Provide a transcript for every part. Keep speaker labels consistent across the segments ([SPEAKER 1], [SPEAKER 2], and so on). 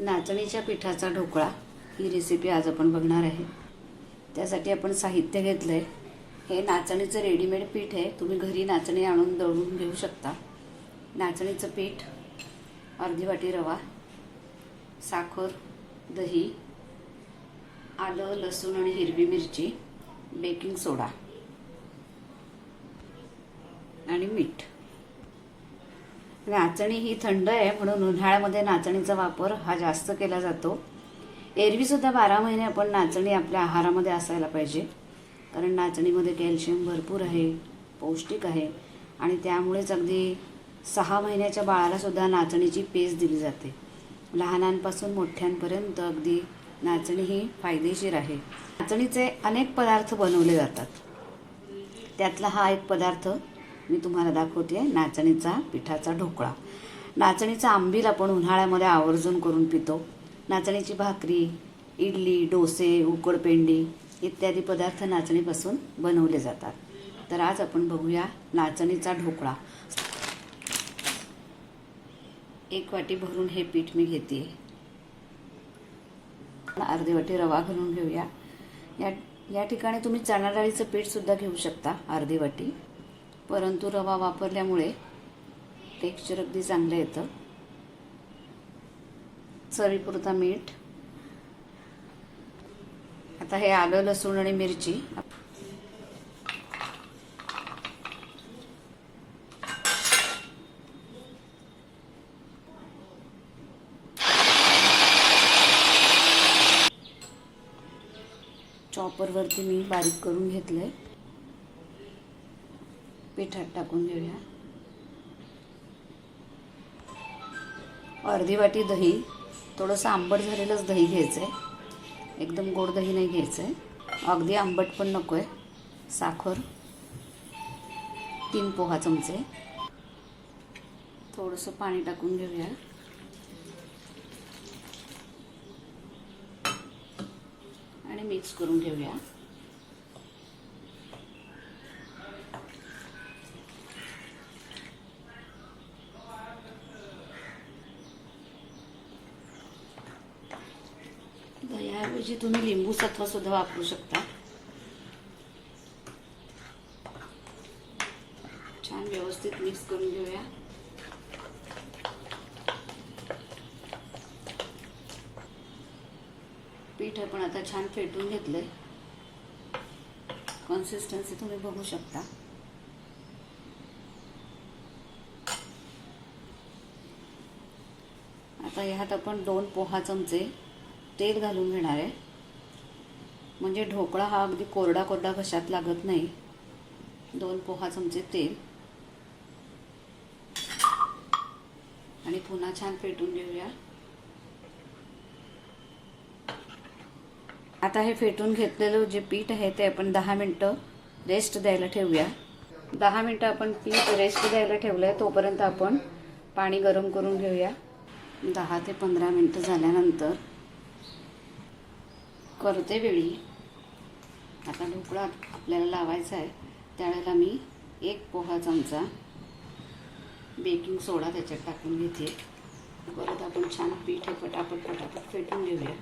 [SPEAKER 1] नाचणीच्या पिठाचा ढोकळा ही रेसिपी आज आपण बघणार आहे. त्यासाठी आपण साहित्य घेतलं आहे हे नाचणीचं रेडीमेड पीठ आहे. तुम्ही घरी नाचणी आणून दळून घेऊ शकता. नाचणीचं पीठ अर्धी वाटी रवा साखर दही आलं लसूण आणि हिरवी मिरची बेकिंग सोडा आणि मीठ. नाचणी ही थंड आहे म्हणून उन्हाळ्यामध्ये नाचणीचा वापर हा जास्त केला जातो. एरवीसुद्धा बारा महिने आपण नाचणी आपल्या आहारामध्ये असायला पाहिजे. कारण नाचणीमध्ये कॅल्शियम भरपूर आहे पौष्टिक आहे आणि त्यामुळेच अगदी सहा महिन्याच्या बाळालासुद्धा नाचणीची पेज दिली जाते. लहानांपासून मोठ्यांपर्यंत अगदी नाचणी ही फायदेशीर आहे. नाचणीचे अनेक पदार्थ बनवले जातात. त्यातला हा एक पदार्थ मी तुम्हाला दाखवते नाचणीचा पिठाचा ढोकळा. नाचणीचा आंबील आपण उन्हाळ्यामध्ये आवर्जून करून पितो. नाचणीची भाकरी इडली डोसे उकडपेंडी इत्यादी पदार्थ नाचणीपासून बनवले जातात. तर आज आपण बघूया नाचणीचा ढोकळा. एक वाटी भरून हे पीठ मी घेते. अर्धी वाटी रवा घालून घेऊया. या या ठिकाणी तुम्ही चणा डाळीचं पीठसुद्धा घेऊ शकता अर्धी वाटी. परंतु रवा वापरल्यामुळे टेक्स्चर अगदी चांगलं येतं. चवीपुरता मीठ. आता हे आलं लसूण आणि मिरची. चॉपरवरती मी बारीक करून घेतलंय. पिठात टाकून घेऊया अर्धी वाटी दही थोडंसं आंबट झालेलंच दही घ्यायचं आहे एकदम गोड दही नाही घ्यायचं आहे अगदी आंबट पण नको आहे साखर तीन पोहा चमचे. थोडंसं पाणी टाकून घेऊया. आणि मिक्स करून घेऊया त्याऐवजी तुम्ही लिंबू सत्व सुद्धा वापरू शकता. छान व्यवस्थित मिक्स करून घेऊया. पीठ आपण आता छान फेटून घेतलंय. कन्सिस्टन्सी तुम्ही बघू शकता. आता ह्यात आपण दोन पोहा चमचे तेल घालून घेणार आहे. म्हणजे ढोकळा हा अगदी कोरडा कोरडा घशात लागत नाही. दोन पोहा चमचे तेल. आणि पुन्हा छान फेटून घेऊया. आता हे फेटून घेतलेलं जे पीठ आहे ते आपण दहा मिनटं रेस्ट द्यायला ठेवूया. दहा मिनटं आपण पीठ रेस्ट द्यायला ठेवलं आहे तोपर्यंत आपण पाणी गरम करून घेऊया. दहा ते पंधरा मिनटं झाल्यानंतर करते वेळी. आता ढोकळा आपल्याला लावायचा आहे. त्यावेळेला मी एक पोहा चमचा बेकिंग सोडा त्याच्यात टाकून घेते. परत आपण छान पीठ हे पटापट पटापट फेटून घेऊया.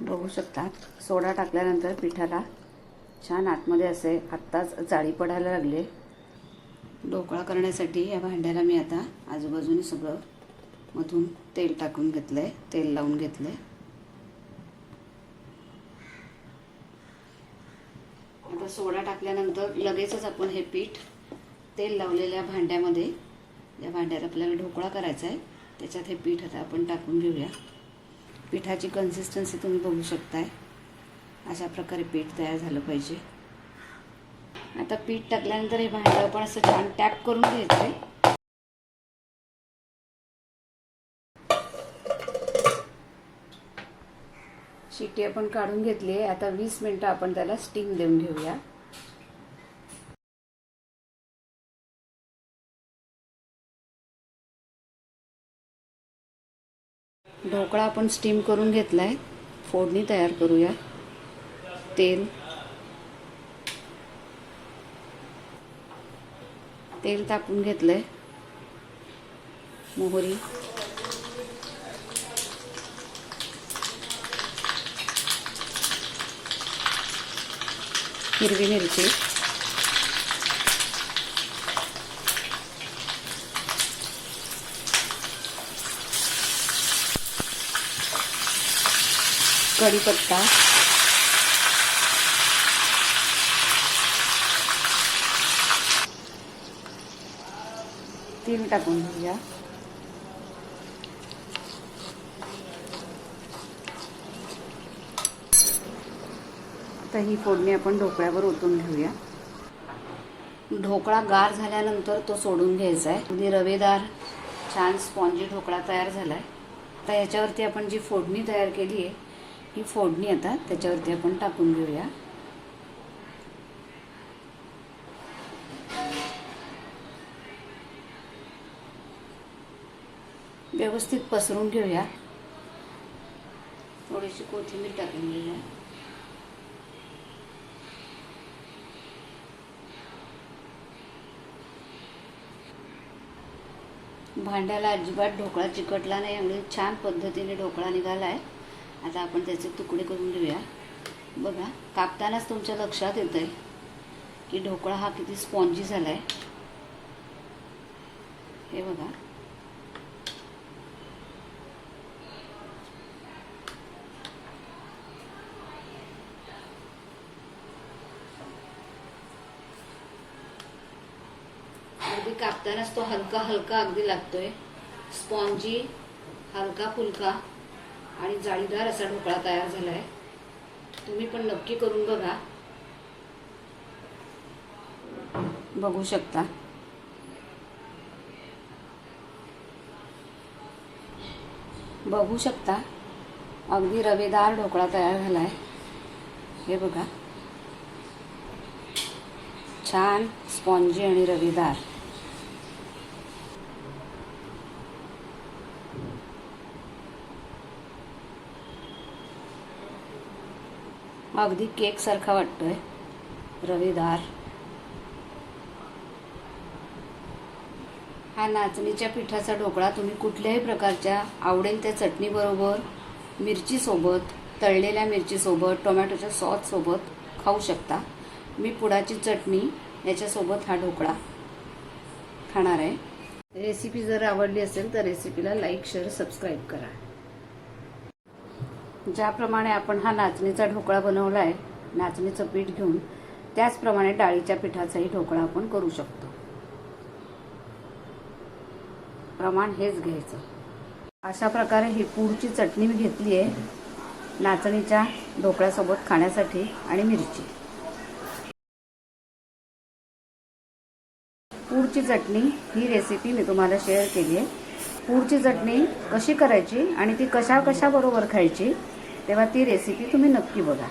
[SPEAKER 1] बघू शकता सोडा टाकल्यानंतर पिठाला छान आतमध्ये असे आत्ताच जाळी पडायला लागले. ढोकळा करण्यासाठी या भांड्याला मी आता आजूबाजूने सगळं मधून तेल टाकून घेतलं आहे तेल लावून घेतलं आहे आता सोडा टाकल्यानंतर लगेचच आपण हे पीठ तेल लावलेल्या भांड्यामध्ये या भांड्यात आपल्याला ढोकळा करायचा आहे त्याच्यात हे पीठ आता आपण टाकून घेऊया. पिठाची कन्सिस्टन्सी तुम्ही बघू शकताय. अशा प्रकारे पीठ तयार झालं पाहिजे. आता पीठ टाकल्यानंतर हे भांडं आपण असं छान टॅप करून घ्यायचं आहे शिटी आपण काढून घेतली आहे. आता वीस मिनटं आपण त्याला स्टीम देऊन घेऊया. ढोकळा आपण स्टीम करून घेतला आहे फोडणी तयार करूया. तेल. तेल तापून आहे मोहरी. हिरवी मिरची. कढीपत्ता. तीळ टाकून घेऊया आता ही फोडणी आपण ढोकळ्यावर ओतून घेऊया. ढोकळा गार झाल्यानंतर तो सोडून घ्यायचा आहे. अगदी रवेदार छान स्पॉन्जी ढोकळा तयार झाला आहे आता याच्यावरती आपण जी फोडणी तयार केली आहे ही फोडणी आता त्याच्यावरती आपण टाकून घेऊया. व्यवस्थित पसरून घेऊया. थोडीशी कोथिंबीर टाकून घेऊया. भांड्याला अजिबात ढोकळा चिकटला नाही एवढी छान पद्धतीने ढोकळा निघाला आहे आता आपण त्याचे तुकडे करून घेऊया. बघा कापतानाच तुमच्या लक्षात येतं आहे की ढोकळा हा किती स्पॉन्जी झाला आहे हे बघा. अगदी कापतानाच तो हलका हलका अगदी लागतोय. स्पॉन्जी हलका फुलका आणि जाळीदार असा ढोकळा तयार झाला आहे तुम्ही पण नक्की करून बघा. बघू शकता. बघू शकता. अगदी रवेदार ढोकळा तयार झाला आहे हे बघा. छान स्पॉन्जी आणि रवेदार. अगदी केक सारखा वाटतोय. रवेदार. हा नाचणीच्या पिठाचा ढोकळा तुम्ही कुठल्याही प्रकारच्या आवडेल त्या चटणीबरोबर मिरचीसोबत तळलेल्या मिरचीसोबत टोमॅटोच्या सॉससोबत खाऊ शकता. मी पुडाची चटणी याच्यासोबत हा ढोकळा खाणार आहे. रेसिपी जर आवडली असेल तर रेसिपीला लाईक शेअर सबस्क्राईब करा. ज्याप्रमाणे आपण हा नाचणीचा ढोकळा बनवला आहे नाचणीचं पीठ घेऊन त्याचप्रमाणे डाळीच्या पिठाचाही ढोकळा आपण करू शकतो. प्रमाण हेच घ्यायचं. अशा प्रकारे ही पूडची चटणी मी घेतली आहे नाचणीच्या ढोकळ्यासोबत खाण्यासाठी आणि मिरची. पूडची चटणी ही रेसिपी मी तुम्हाला शेअर केली आहे. पूडची चटणी कशी करायची आणि ती कशा कशा बरोबर खायची तेव्हा ती रेसिपी तुम्ही नक्की बघा.